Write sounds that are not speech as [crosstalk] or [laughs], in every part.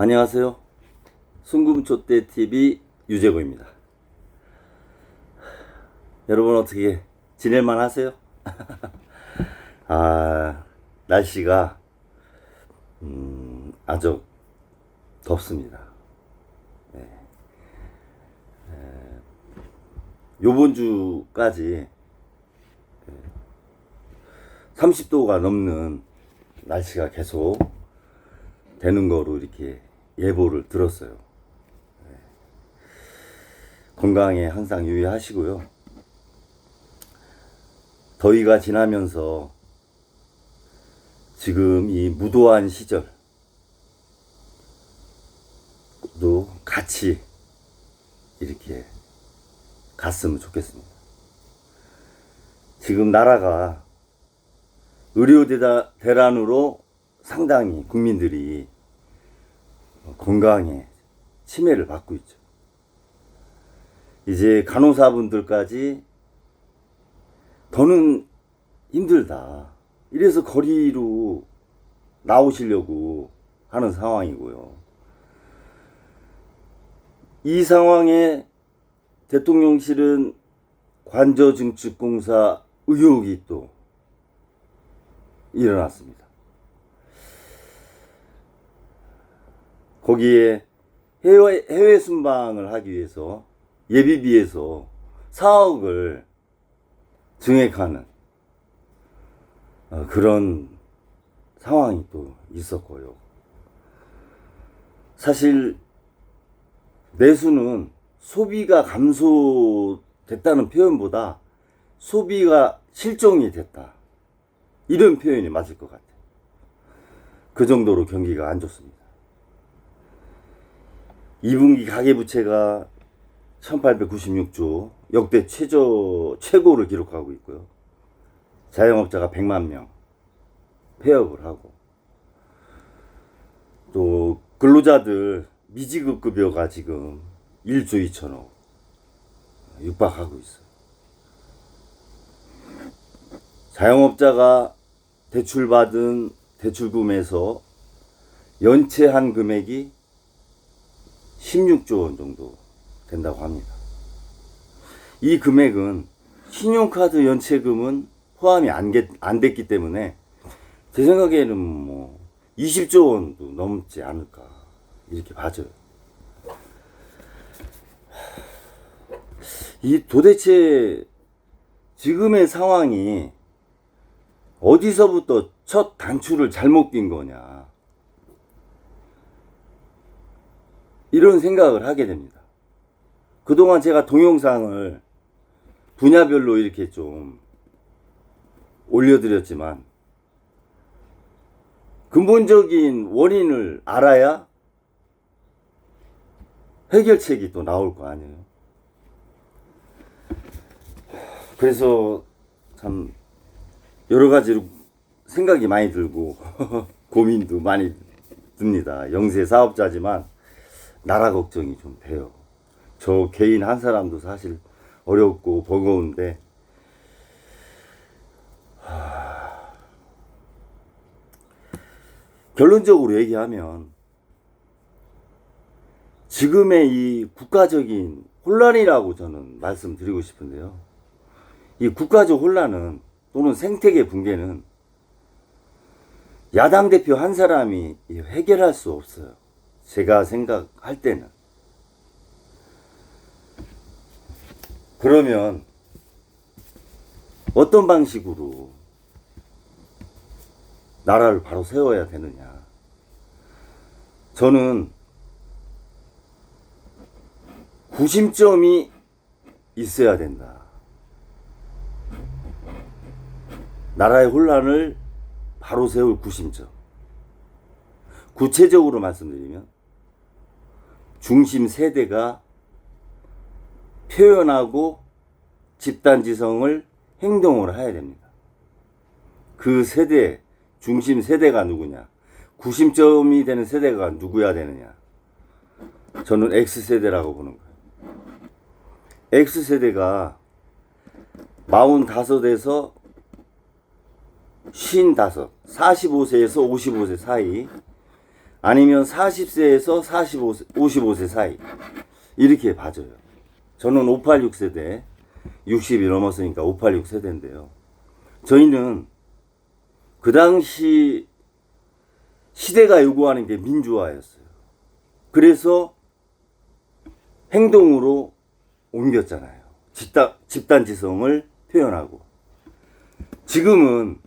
안녕하세요. 순금초대 TV 유재고입니다. 여러분 어떻게 지낼만 하세요? [laughs] 아 날씨가 음, 아주 덥습니다. 네. 에, 요번 주까지 30도가 넘는 날씨가 계속 되는 거로 이렇게 예보를 들었어요. 네. 건강에 항상 유의하시고요. 더위가 지나면서 지금 이 무도한 시절도 같이 이렇게 갔으면 좋겠습니다. 지금 나라가 의료 대란으로 상당히 국민들이 건강에 치매를 받고 있죠. 이제 간호사분들까지 더는 힘들다. 이래서 거리로 나오시려고 하는 상황이고요. 이 상황에 대통령실은 관저증축공사 의혹이 또 일어났습니다. 거기에 해외, 해외 순방을 하기 위해서 예비비에서 4억을 증액하는 어, 그런 상황이 또 있었고요. 사실 내수는 소비가 감소됐다는 표현보다 소비가 실종이 됐다. 이런 표현이 맞을 것 같아요. 그 정도로 경기가 안 좋습니다. 2분기 가계부채가 1896조 역대 최저 최고를 기록하고 있고요. 자영업자가 100만 명 폐업을 하고 또 근로자들 미지급 급여가 지금 1조 2천억 육박하고 있어요. 자영업자가 대출받은 대출금에서 연체한 금액이 16조 원 정도 된다고 합니다. 이 금액은 신용카드 연체금은 포함이 안, 게- 안 됐기 때문에 제 생각에는 뭐 20조 원도 넘지 않을까 이렇게 봐져요. 이 도대체 지금의 상황이 어디서부터 첫 단추를 잘못 낀 거냐. 이런 생각을 하게 됩니다. 그동안 제가 동영상을 분야별로 이렇게 좀 올려드렸지만, 근본적인 원인을 알아야 해결책이 또 나올 거 아니에요. 그래서 참 여러 가지로 생각이 많이 들고 [laughs] 고민도 많이 듭니다. 영세 사업자지만 나라 걱정이 좀 돼요. 저 개인 한 사람도 사실 어렵고 버거운데 하... 결론적으로 얘기하면 지금의 이 국가적인 혼란이라고 저는 말씀드리고 싶은데요. 이 국가적 혼란은 또는 생태계 붕괴는 야당 대표 한 사람이 해결할 수 없어요. 제가 생각할 때는. 그러면 어떤 방식으로 나라를 바로 세워야 되느냐. 저는 구심점이 있어야 된다. 나라의 혼란을 바로 세울 구심점. 구체적으로 말씀드리면 중심 세대가 표현하고 집단지성을 행동을 해야 됩니다. 그 세대, 중심 세대가 누구냐? 구심점이 되는 세대가 누구야 되느냐? 저는 X세대라고 보는 거예요. X세대가 45에서 55, 45세에서 55세 사이 아니면 40세에서 45세, 55세 사이 이렇게 봐줘요. 저는 586 세대 60이 넘었으니까 586 세대인데요. 저희는 그 당시 시대가 요구하는 게 민주화였어요. 그래서 행동으로 옮겼잖아요. 집단, 집단지성을 표현하고. 지금은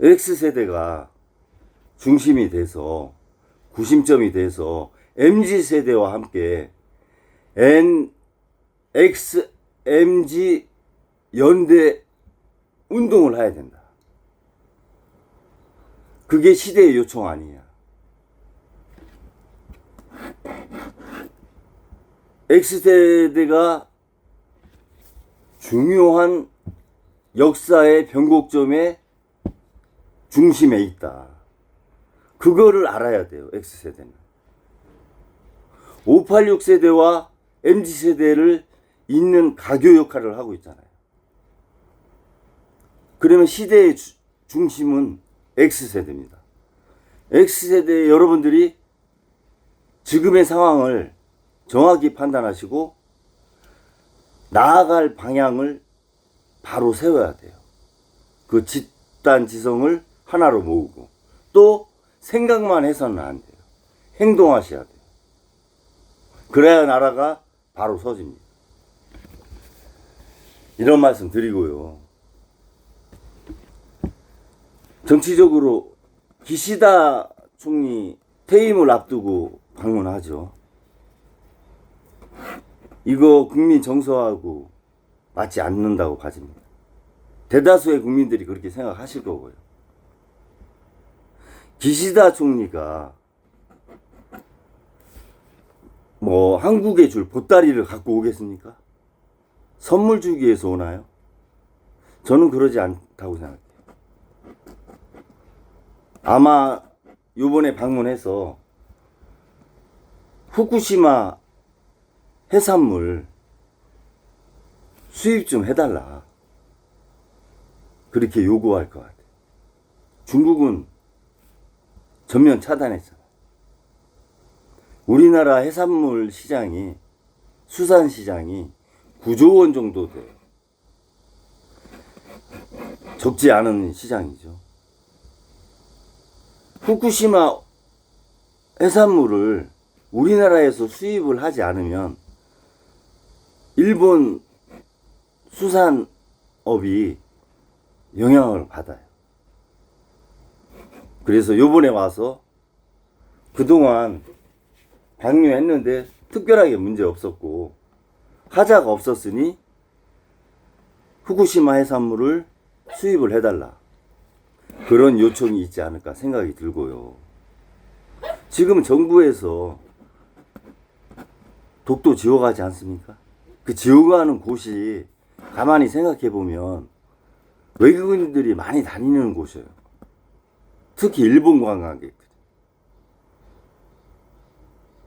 X세대가 중심이 돼서 구심점이 돼서 MZ세대와 함께 N, X, MG 연대 운동을 해야 된다. 그게 시대의 요청 아니냐. X세대가 중요한 역사의 변곡점의 중심에 있다. 그거를 알아야 돼요, X세대는. 586세대와 MZ세대를 잇는 가교 역할을 하고 있잖아요. 그러면 시대의 주- 중심은 X세대입니다. X세대 여러분들이 지금의 상황을 정확히 판단하시고 나아갈 방향을 바로 세워야 돼요. 그 집단 지성을 하나로 모으고 또 생각만 해서는 안 돼요. 행동하셔야 돼요. 그래야 나라가 바로 서집니다. 이런 말씀 드리고요. 정치적으로 기시다 총리 퇴임을 앞두고 방문하죠. 이거 국민 정서하고 맞지 않는다고 봐집니다. 대다수의 국민들이 그렇게 생각하실 거고요. 기시다 총리가 뭐 한국에 줄 보따리를 갖고 오겠습니까? 선물 주기 위해서 오나요? 저는 그러지 않다고 생각해요. 아마 요번에 방문해서 후쿠시마 해산물 수입 좀 해달라. 그렇게 요구할 것 같아요. 중국은 전면 차단했잖아요. 우리나라 해산물 시장이, 수산 시장이 9조 원 정도 돼요. 적지 않은 시장이죠. 후쿠시마 해산물을 우리나라에서 수입을 하지 않으면 일본 수산업이 영향을 받아요. 그래서 요번에 와서 그동안 방류했는데 특별하게 문제 없었고 하자가 없었으니 후쿠시마 해산물을 수입을 해달라. 그런 요청이 있지 않을까 생각이 들고요. 지금 정부에서 독도 지워가지 않습니까? 그 지워가는 곳이 가만히 생각해 보면 외국인들이 많이 다니는 곳이에요. 특히 일본 관광객들.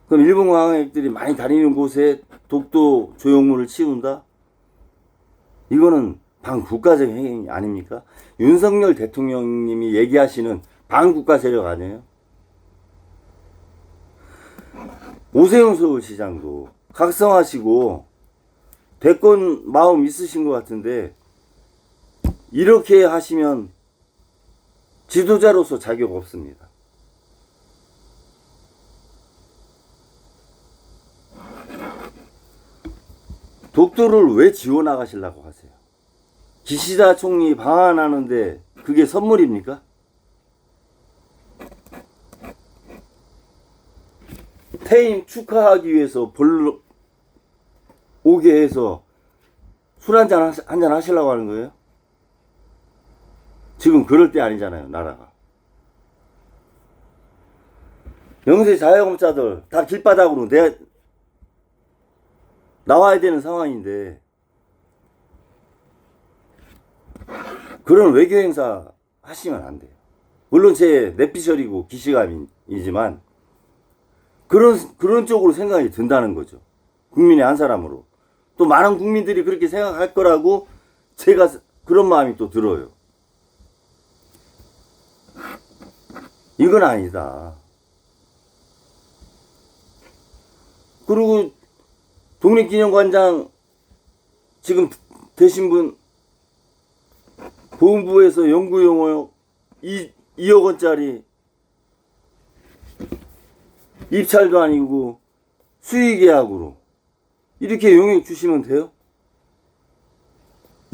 그럼 일본 관광객들이 많이 다니는 곳에 독도 조형물을 치운다? 이거는 반국가적 행위 아닙니까? 윤석열 대통령님이 얘기하시는 반국가 세력 아니에요? 오세훈 서울시장도 각성하시고 대권 마음 있으신 것 같은데 이렇게 하시면 지도자로서 자격 없습니다. 독도를 왜 지원나가시려고 하세요? 기시다 총리 방한하는데 그게 선물입니까? 퇴임 축하하기 위해서 벌로 오게 해서 술 한잔 한잔 하시려고 하는 거예요? 지금 그럴 때 아니잖아요, 나라가. 영세 자영업자들 다 길바닥으로 내 나와야 되는 상황인데 그런 외교 행사 하시면 안 돼요. 물론 제 내피셜이고 기시감이지만 그런 그런 쪽으로 생각이 든다는 거죠. 국민의 한 사람으로 또 많은 국민들이 그렇게 생각할 거라고 제가 그런 마음이 또 들어요. 이건 아니다. 그리고 독립기념관장 지금 되신 분 보훈부에서 연구용어 2억 원짜리 입찰도 아니고 수의계약으로 이렇게 용역 주시면 돼요?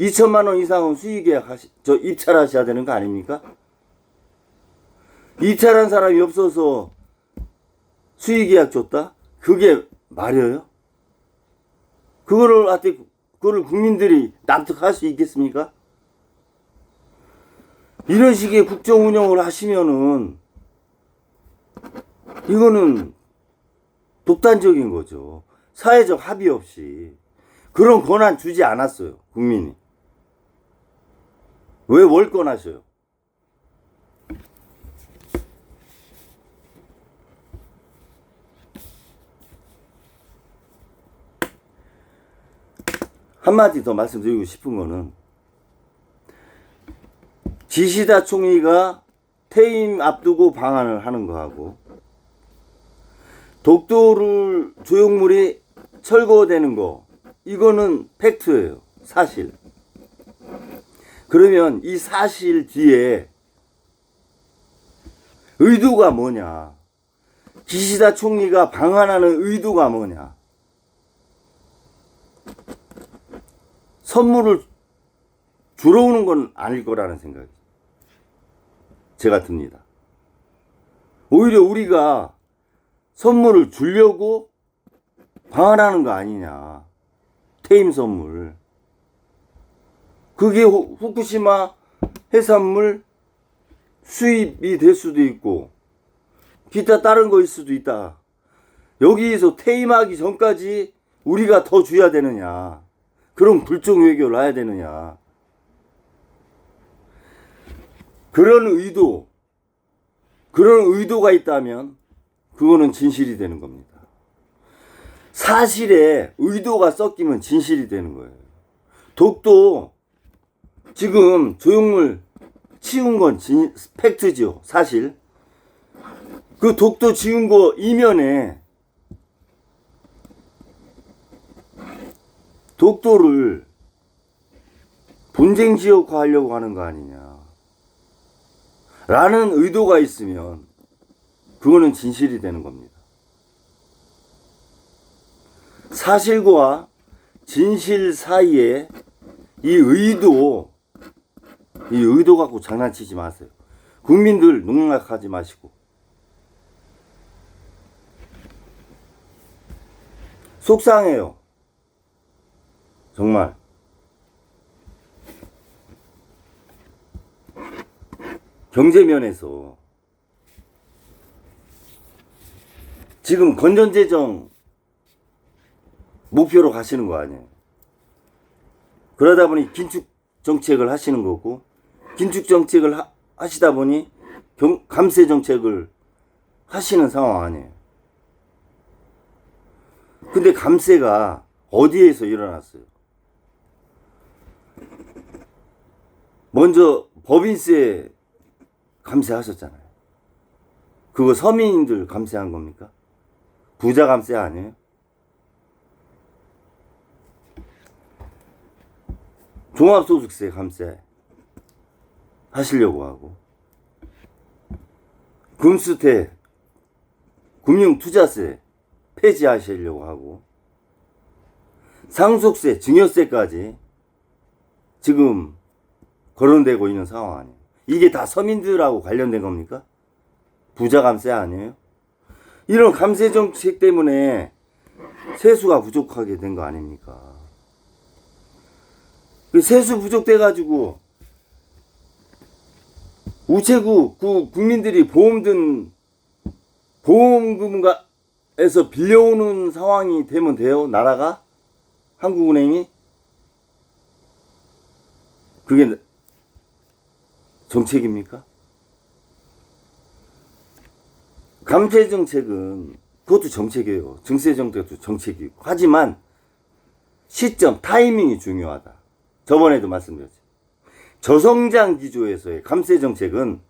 2천만 원 이상은 수의계약 하시, 저 입찰하셔야 되는 거 아닙니까? 입찰한 사람이 없어서 수의계약 줬다? 그게 말이에요? 그거를 어떻게 그거를 국민들이 납득할 수 있겠습니까? 이런 식의 국정 운영을 하시면은 이거는 독단적인 거죠. 사회적 합의 없이 그런 권한 주지 않았어요. 국민이. 왜 월권 하셔요? 한마디 더 말씀드리고 싶은 거는 지시다 총리가 퇴임 앞두고 방한을 하는 거하고 독도를 조형물이 철거되는 거 이거는 팩트예요 사실. 그러면 이 사실 뒤에 의도가 뭐냐? 기시다 총리가 방한하는 의도가 뭐냐 선물을 주러 오는 건 아닐 거라는 생각이 제가 듭니다. 오히려 우리가 선물을 주려고 방한하는 거 아니냐. 퇴임 선물. 그게 후- 후쿠시마 해산물 수입이 될 수도 있고, 기타 다른 거일 수도 있다. 여기에서 퇴임하기 전까지 우리가 더 줘야 되느냐. 그런 불정 외교를 해야 되느냐. 그런 의도, 그런 의도가 있다면 그거는 진실이 되는 겁니다. 사실에 의도가 섞이면 진실이 되는 거예요. 독도 지금 조형물 치운 건 진, 팩트죠. 사실. 그 독도 지운 거 이면에 독도를 분쟁 지역화 하려고 하는 거 아니냐. 라는 의도가 있으면 그거는 진실이 되는 겁니다. 사실과 진실 사이에 이 의도, 이 의도 갖고 장난치지 마세요. 국민들 농락하지 마시고. 속상해요. 정말. 경제면에서 지금 건전재정 목표로 가시는 거 아니에요. 그러다 보니 긴축 정책을 하시는 거고 긴축 정책을 하, 하시다 보니 경, 감세 정책을 하시는 상황 아니에요. 근데 감세가 어디에서 일어났어요? 먼저 법인세 감세하셨잖아요. 그거 서민들 감세한 겁니까? 부자 감세 아니에요? 종합소득세 감세 하시려고 하고 금수태 금융투자세 폐지하시려고 하고 상속세 증여세까지 지금 거론되고 있는 상황 아니에요. 이게 다 서민들하고 관련된 겁니까? 부자 감세 아니에요? 이런 감세 정책 때문에 세수가 부족하게 된 거 아닙니까? 그 세수 부족돼 가지고 우체국 그 국민들이 보험 든 보험금에서 빌려오는 상황이 되면 돼요 나라가 한국은행이 그게 정책입니까? 감세 정책은 그것도 정책이에요. 증세 정책도 정책이고. 하지만 시점, 타이밍이 중요하다. 저번에도 말씀드렸죠. 저성장 기조에서의 감세 정책은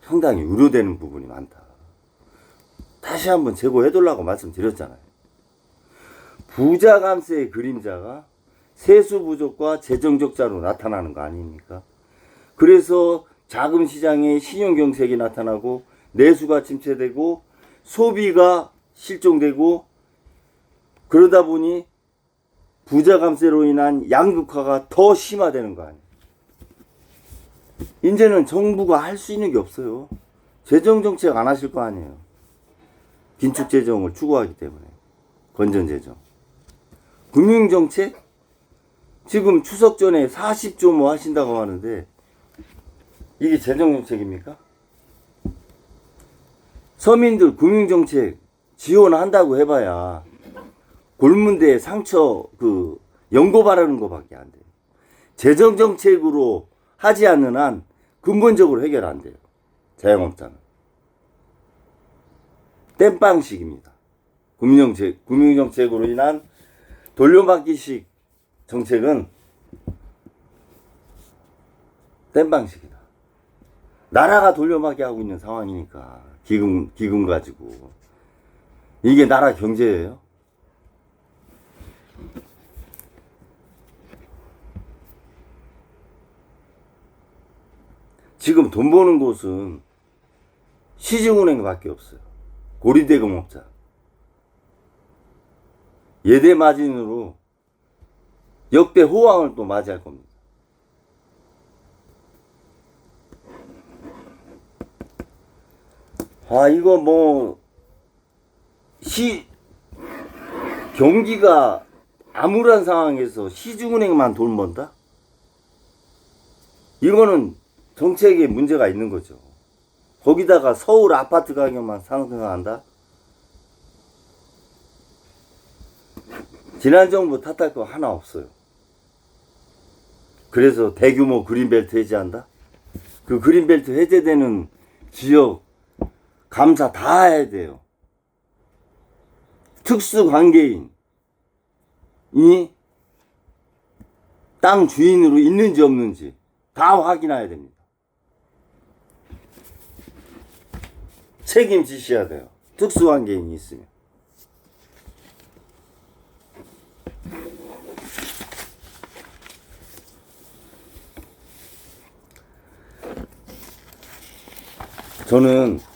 상당히 우려되는 부분이 많다. 다시 한번 재고해 두려고 말씀드렸잖아요. 부자 감세의 그림자가 세수 부족과 재정 적 자로 나타나는 거 아닙니까? 그래서 자금 시장에 신용 경색이 나타나고 내수가 침체되고 소비가 실종되고 그러다 보니 부자 감세로 인한 양극화가 더 심화되는 거 아니에요. 이제는 정부가 할 수 있는 게 없어요. 재정 정책 안 하실 거 아니에요. 긴축 재정을 추구하기 때문에 건전 재정. 금융 정책 지금 추석 전에 40조 뭐 하신다고 하는데 이게 재정 정책입니까? 서민들 금융 정책 지원한다고 해봐야 골문대에 상처 그 연고 바르는 거밖에 안 돼요. 재정 정책으로 하지 않는 한 근본적으로 해결 안 돼요. 자영업자는. 땜빵식입니다. 금융정책, 금융정책으로 인한 돌려받기식 정책은 땜빵식이다. 나라가 돌려받기 하고 있는 상황이니까 기금 기금 가지고 이게 나라 경제예요? 지금 돈 버는 곳은 시중은행밖에 없어요. 고리대금업자. 예대 마진으로 역대 호황을 또 맞이할 겁니다. 아, 이거 뭐, 시, 경기가 암울한 상황에서 시중은행만 돈 번다? 이거는 정책에 문제가 있는 거죠. 거기다가 서울 아파트 가격만 상승한다? 지난 정부 탓할 거 하나 없어요. 그래서 대규모 그린벨트 해제한다? 그 그린벨트 해제되는 지역 감사 다 해야 돼요. 특수 관계인이 땅 주인으로 있는지 없는지 다 확인해야 됩니다. 책임지셔야 돼요. 특수 관계인이 있으면. 저는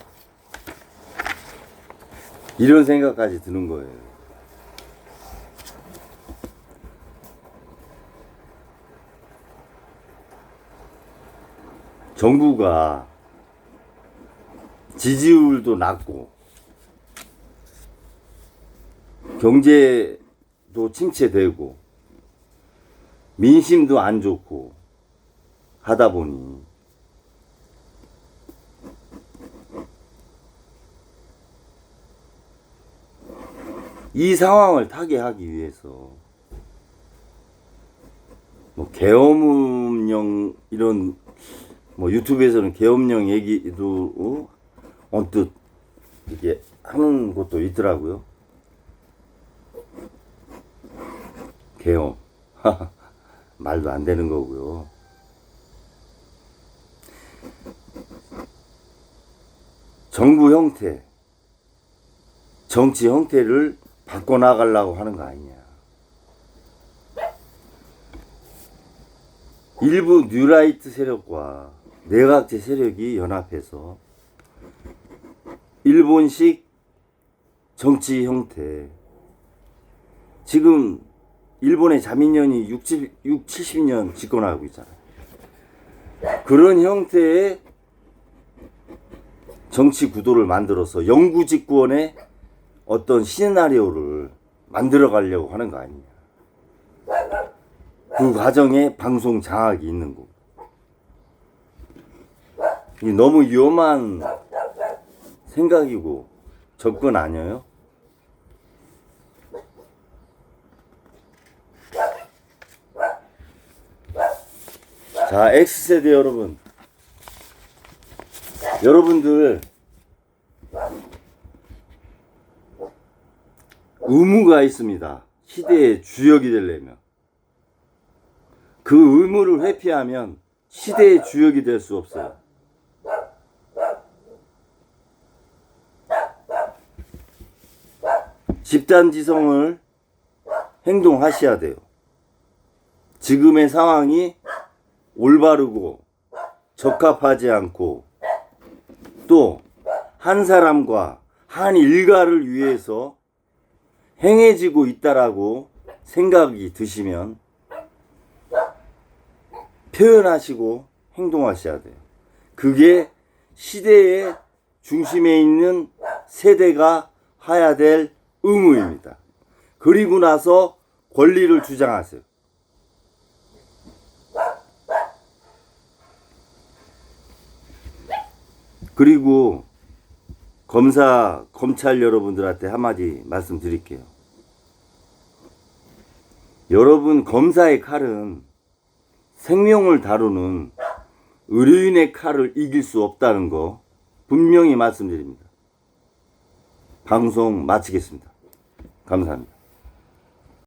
이런 생각까지 드는 거예요. 정부가 지지율도 낮고 경제도 침체되고 민심도 안 좋고 하다 보니 이 상황을 타개하기 위해서 뭐 계엄령 이런 뭐 유튜브에서는 계엄령 얘기도 어? 언뜻 이게 하는 것도 있더라고요. 계엄 [laughs] 말도 안 되는 거고요. 정부 형태, 정치 형태를 바꿔나가려고 하는 거 아니냐. 일부 뉴라이트 세력과 내각제 세력이 연합해서 일본식 정치 형태. 지금 일본의 자민련이 60, 6, 70년 집권하고 있잖아요. 그런 형태의 정치 구도를 만들어서 영구집권의 어떤 시나리오를 만들어 가려고 하는 거 아니냐. 그 과정에 방송 장악이 있는 거. 이게 너무 위험한 생각이고 접근 아니에요? 자, X세대 여러분. 여러분들 의무가 있습니다. 시대의 주역이 되려면. 그 의무를 회피하면 시대의 주역이 될 수 없어요. 집단 지성을 행동하셔야 돼요. 지금의 상황이 올바르고 적합하지 않고 또 한 사람과 한 일가를 위해서 행해지고 있다라고 생각이 드시면 표현하시고 행동하셔야 돼요. 그게 시대의 중심에 있는 세대가 해야 될 의무입니다. 그리고 나서 권리를 주장하세요. 그리고 검사, 검찰 여러분들한테 한마디 말씀드릴게요. 여러분, 검사의 칼은 생명을 다루는 의료인의 칼을 이길 수 없다는 거 분명히 말씀드립니다. 방송 마치겠습니다. 감사합니다.